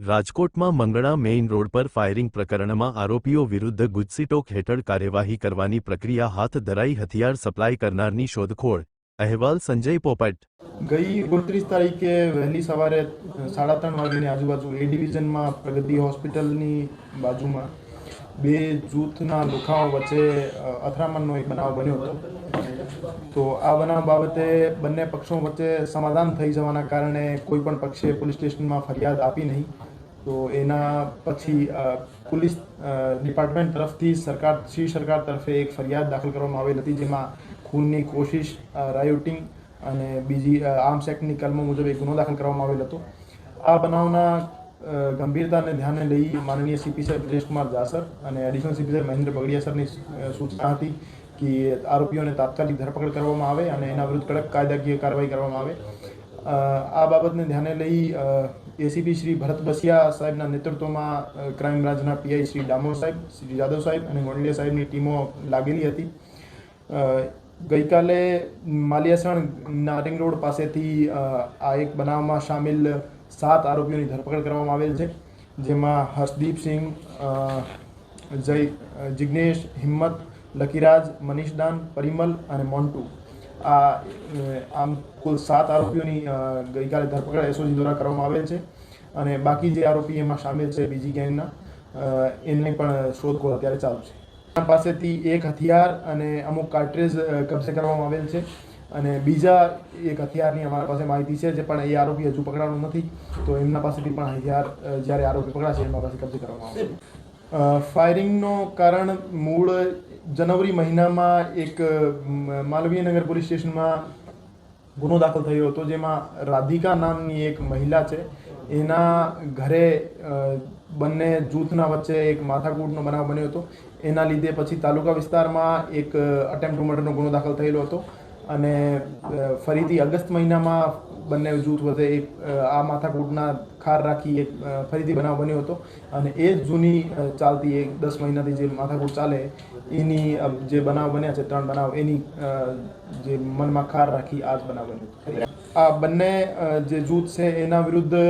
રાજકોટમાં મંગળા main road પર ફાયરિંગ પ્રકરણમાં આરોપીઓ વિરુદ્ધ ગુજસીટોક હેઠળ કાર્યવાહી કરવાની પ્રક્રિયા હાથ ધરાઈ હથિયાર સપ્લાય કરનારની શોધખોળ. અહેવાલ સંજય પોપટ. ગઈ ઓગણત્રીસ તારીખે વહેલી સવારે સાડા ત્રણ વાગ્યાની આજુબાજુ એ ડિવિઝનમાં પ્રગતિ હોસ્પિટલની બાજુમાં બે જૂથના લુખાઓ વચ્ચે અથડામણનો એક બનાવ બન્યો હતો. તો આ બનાવ બાબતે બંને પક્ષો વચ્ચે સમાધાન થઈ જવાના કારણે કોઈ પણ પક્ષે પોલીસ સ્ટેશનમાં ફરિયાદ આપી નહીં. તો એના પછી પોલીસ ડિપાર્ટમેન્ટ તરફથી સરકાર, શ્રી સરકાર તરફે એક ફરિયાદ દાખલ કરવામાં આવેલ હતી, જેમાં ખૂનની કોશિશ રાયોટિંગ અને બીજી આર્મ્સ એક્ટની કલમો મુજબ એક ગુનો દાખલ કરવામાં આવેલ હતો. આ બનાવના ગંભીરતાને ધ્યાને લઈ માનનીય સીપી સાહેબ દિનેશકુમાર જાસર અને એડિશનલ સીપી સાહેબ મહેન્દ્ર બગડિયા સરની સૂચના હતી કે આરોપીઓને તાત્કાલિક ધરપકડ કરવામાં આવે અને એના વિરુદ્ધ કડક કાયદાકીય કાર્યવાહી કરવામાં આવે. આ બાબતને ધ્યાને લઈ એસીપી શ્રી ભરત બસિયા સાહેબના નેતૃત્વમાં ક્રાઇમ બ્રાન્ચના પીઆઈ શ્રી ડામોર સાહેબ, શ્રી જાદવ સાહેબ અને ગોંડલિયા સાહેબની ટીમો લાગેલી હતી. ગઈકાલે માલિયાસણ રિંગ રોડ પાસેથી આ એક બનાવમાં સામેલ સાત આરોપીઓની ધરપકડ કરવામાં આવેલ છે, જેમાં હર્ષદીપસિંહ જય જિગ્નેશ હિંમત લકીરાજ, મનીષદાન, પરિમલ અને મોન્ટુ. આ આમ કુલ સાત આરોપીઓની ગઈકાલે ધરપકડ એસઓજી દ્વારા કરવામાં આવેલ છે અને બાકી જે આરોપી એમાં સામેલ છે બીજી ગેંગના એમને પણ શોધખોળ અત્યારે ચાલુ છે. પાસેથી એક હથિયાર અને અમુક કાર્ટ્રેજ કબજે કરવામાં આવેલ છે અને બીજા એક હથિયારની અમારા પાસે માહિતી છે જે પણ એ આરોપી હજુ પકડાણો નથી, તો એમના પાસેથી પણ હથિયાર જ્યારે આરોપી પકડાશે એમના પાસે કબજે કરવામાં આવશે. ફાયરિંગનો કારણ મૂળ જનવરી મહિનામાં એક માલવીયનગર પોલીસ સ્ટેશનમાં ગુનો દાખલ થયો હતો, જેમાં રાધિકા નામની એક મહિલા છે. એના ઘરે બંને જૂથના વચ્ચે એક માથાકૂટનો બનાવ બન્યો હતો. એના લીધે પછી તાલુકા વિસ્તારમાં એક અટેમ્પ્ટ મર્ડરનો ગુનો દાખલ થયેલો હતો. અને ફરીથી અગસ્ત મહિનામાં બંને જૂથ વચ્ચે એક આ માથાકૂટના ખાર રાખી એક ફરીથી બનાવ બન્યો હતો. અને એ જ જૂની ચાલતી એક દસ મહિનાથી જે માથાકૂટ ચાલે, એની જે બનાવ બન્યા છે, ત્રણ બનાવ, એની જે મનમાં ખાર રાખી આ જ બનાવ બન્યો આ બંને જે જૂથ છે, એના વિરુદ્ધ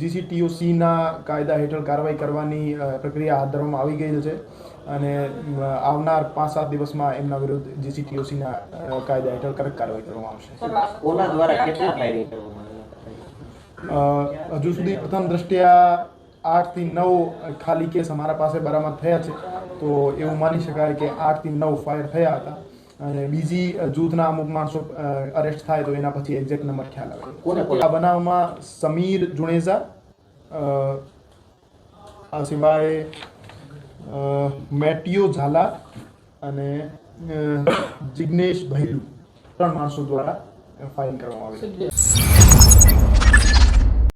જીસીટીઓસીના કાયદા હેઠળ કાર્યવાહી કરવાની પ્રક્રિયા હાથ ધરવામાં આવી ગઈ છે. અને આવનાર પાંચ સાત દિવસમાં એમના વિરુદ્ધ જીસીટીઓસીના કાયદા હેઠળ કડક કાર્યવાહી કરવામાં આવશે. કોના દ્વારા કેટલી ફાયરિંગ કરવામાં હજુ સુધી પ્રથમ દ્રષ્ટિયા આઠથી નવ ખાલી કેસ અમારા પાસે બરામદ થયા છે. તો એવું માની શકાય કે આઠથી નવ ફાયર થયા હતા. અને બીજી જૂથના અમુક માણસો અરેસ્ટ થાય તો એના પછી એક્ઝેક્ટ નંબર ખ્યાલ આવે. આ બનાવમાં સમીર જુણેજા સિવાય મેટિયો ઝાલા અને જિગ્નેશ ભૈલુ. ત્રણ માણસો દ્વારા ફાઇલ કરવામાં આવે છે